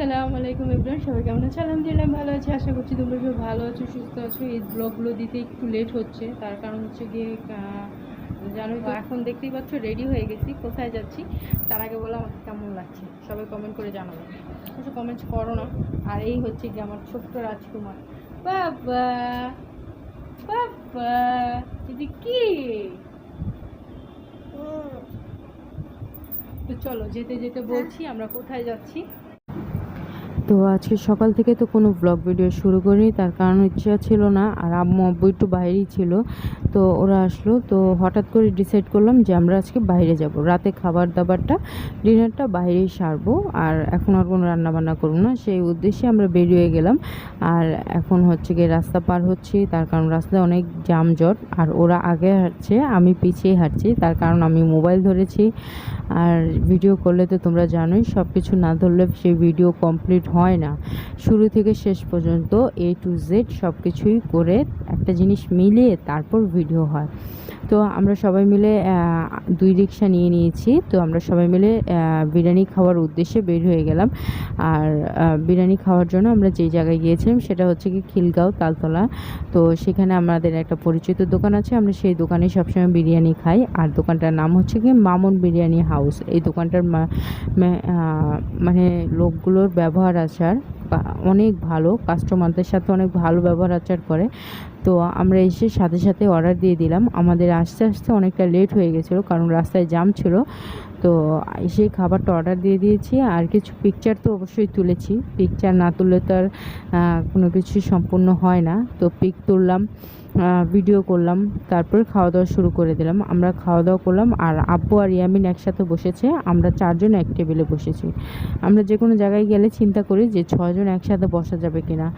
আসসালামু আলাইকুম ইব্রাহিম সবাই কেমন আছে আলহামদুলিল্লাহ ভালো আছি আশা করছি তোমরা সব ভালো আছো সুস্থ আছো। এই ব্লগগুলো দিতে একটু লেট হচ্ছে তার কারণ হচ্ছে গিয়ে জানোই তো এখন দেখতেই পাচ্ছ রেডি হয়ে গেছি কোথায় যাচ্ছি? তার আগে বলে আমাকে কেমন লাগছে? সবাই কমেন্ট করে জানাবে। কিছু কমেন্টস করো না। আর এই হচ্ছে গিয়ে আমার ছোট্ট রাজকুমার। বাবা বাবা দিদি কি? তো চলো যেতে যেতে বলছি আমরা কোথায় যাচ্ছি? তো আজকে সকাল থেকে তো কোনো ব্লগ ভিডিও শুরু করিনি, তার কারণ ইচ্ছা ছিল না, আর আম্মু আব্বু একটু বাইরেই ছিল তো ওরা আসলো। তো হঠাৎ করে ডিসাইড করলাম যে আমরা আজকে বাইরে যাব। রাতে খাবার দাবারটা ডিনারটা বাইরেই সারবো। আর এখন আর কোনো রান্না বান্না করব না। সেই উদ্দেশ্যে আমরা বেরিয়ে গেলাম। আর এখন হচ্ছে গিয়ে রাস্তা পার হচ্ছি। তার কারণ রাস্তায় অনেক জামজট। আর ওরা আগে হাঁটছে, আমি পিছিয়ে হাঁটছি। তার কারণ আমি মোবাইল ধরেছি। আর ভিডিও করলে তো তোমরা জানোই সব কিছু না ধরলে সেই ভিডিও কমপ্লিট হয় না। শুরু থেকে শেষ পর্যন্ত এ টু জেড সব কিছুই করে একটা জিনিস মিলিয়ে তারপর ভিডিও হয়। তো আমরা সবাই মিলে দুই রিক্সা নিয়ে নিয়েছি। তো আমরা সবাই মিলে বিরিয়ানি খাওয়ার উদ্দেশ্যে বের হয়ে গেলাম। আর বিরিয়ানি খাওয়ার জন্য আমরা যেই জায়গায় গিয়েছিলাম সেটা হচ্ছে কি খিলগাঁও তালতলা। তো সেখানে আমাদের একটা পরিচিত দোকান আছে। আমরা সেই দোকানে সবসময় বিরিয়ানি খাই। আর দোকানটার নাম হচ্ছে কি মামুন বিরিয়ানি হাউস। এই দোকানটার মানে লোকগুলোর ব্যবহার আচার অনেক ভালো। কাস্টমারদের সাথে অনেক ভালো ব্যবহার আচার করে। তো আমরা এসে সাথে সাথে অর্ডার দিয়ে দিলাম। আমাদের আস্তে আস্তে অনেকটা লেট হয়ে গেছিল, কারণ রাস্তায় জাম ছিল। তো এসে খাবারটা অর্ডার দিয়ে দিয়েছি। আর কিছু পিকচার তো অবশ্যই তুলেছি। পিকচার না তুললে তো আর কোনো কিছু সম্পূর্ণ হয় না। তো পিক তুললাম। ভিডিও করলাম, তারপর খাওয়া দাওয়া শুরু করে দিলাম। আমরা খাওয়া দাওয়া করলাম আর আব্বু আর ইয়ামিন একসাথে বসেছে। আমরা চারজন এক টেবিলে বসেছি। আমরা যে কোনো জায়গায় গেলে চিন্তা করি যে ছজন একসাথে বসা যাবে কিনা।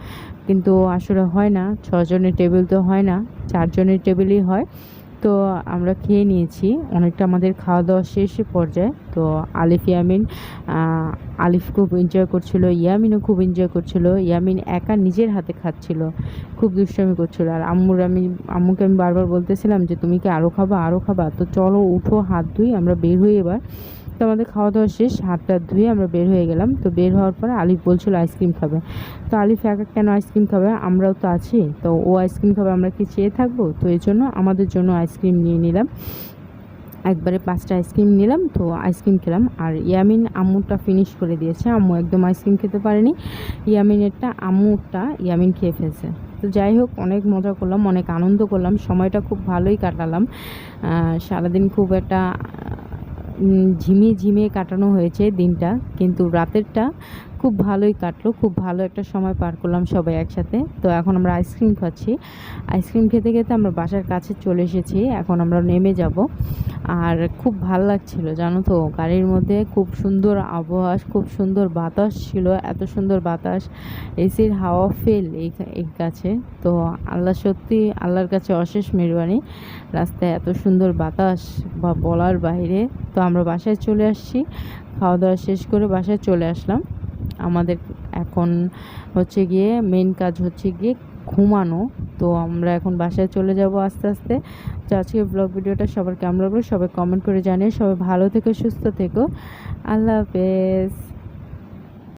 কিন্তু আসলে হয় না ছজনের টেবিল তো হয় না, চারজনের টেবিলই হয়। তো আমরা খেয়ে নিয়েছি। অনেকটা আমাদের খাওয়া দাওয়া শেষ পর্যায়ে। তো আলিফ ইয়ামিন আলিফ খুব এনজয় করছিল, ইয়ামিনও খুব এনজয় করছিল। ইয়ামিন একা নিজের হাতে খাচ্ছিল। খুব দুষ্টামি করছিল। আর আম্মুর আমি, আম্মুকে আমি বারবার বলতেছিলাম যে, তুমি কি আরও খাবা? আরও খাবা? তো চলো, উঠো, হাত ধুই, আমরা বের হই এবার। আমাদের খাওয়া দাওয়া শেষ, হাতটা ধুয়ে আমরা বের হয়ে গেলাম। তো বের হওয়ার পরে আলিফ বলছিল আইসক্রিম খাবে। তো আলিফ একা কেন আইসক্রিম খাবে? আমরাও তো আছি। তো ও আইসক্রিম খাবে, আমরা কি চেয়ে থাকব? তো এই জন্য আমাদের জন্য আইসক্রিম নিয়ে নিলাম। একবারে পাঁচটা আইসক্রিম নিলাম, তো আইসক্রিম খেলাম। আর ইয়ামিন আম্মুরটা ফিনিশ করে দিয়েছে। আম্মু একদম আইসক্রিম খেতে পারেনি। ইয়ামিনেরটা, আম্মুরটা ইয়ামিন খেয়ে ফেলছে। তো যাই হোক, অনেক মজা করলাম, অনেক আনন্দ করলাম। সময়টা খুব ভালোই কাটালাম। সারাদিন খুব একটা ঝিমিয়ে ঝিমিয়ে কাটানো হয়েছে দিনটা। কিন্তু রাতেরটা খুব ভালোই কাটলো, খুব ভালো একটা সময় পার করলাম সবাই একসাথে। তো এখন আমরা আইসক্রিম খাচ্ছি। আইসক্রিম খেতে খেতে আমরা বাসার কাছে চলে এসেছি, এখন আমরা নেমে যাব। আর খুব ভালো লাগছিল, জানো তো? গাড়ির মধ্যে খুব সুন্দর আবহাওয়া, খুব সুন্দর বাতাস ছিল, এত সুন্দর বাতাস। এসির হাওয়া ফেল এই এই কাছে। তো আল্লাহ সত্যি আল্লাহর কাছে অশেষ মেহরবানি। রাস্তায় এত সুন্দর বাতাস বা বলার বাইরে। তো আমরা বাসায় চলে আসছি, খাওয়া দাওয়া শেষ করে বাসায় চলে আসলাম। আমাদের এখন হচ্ছে গিয়ে মেন কাজ হচ্ছে গিয়ে ঘুমানো। তো আমরা এখন বাসায় চলে যাব আস্তে আস্তে। তো আজকে ব্লগ ভিডিওটা সবার কেমন লাগল সবাই কমেন্ট করে জানিয়ে সবাই ভালো থেকো, সুস্থ থেকো। আল্লাহ হাফেজ।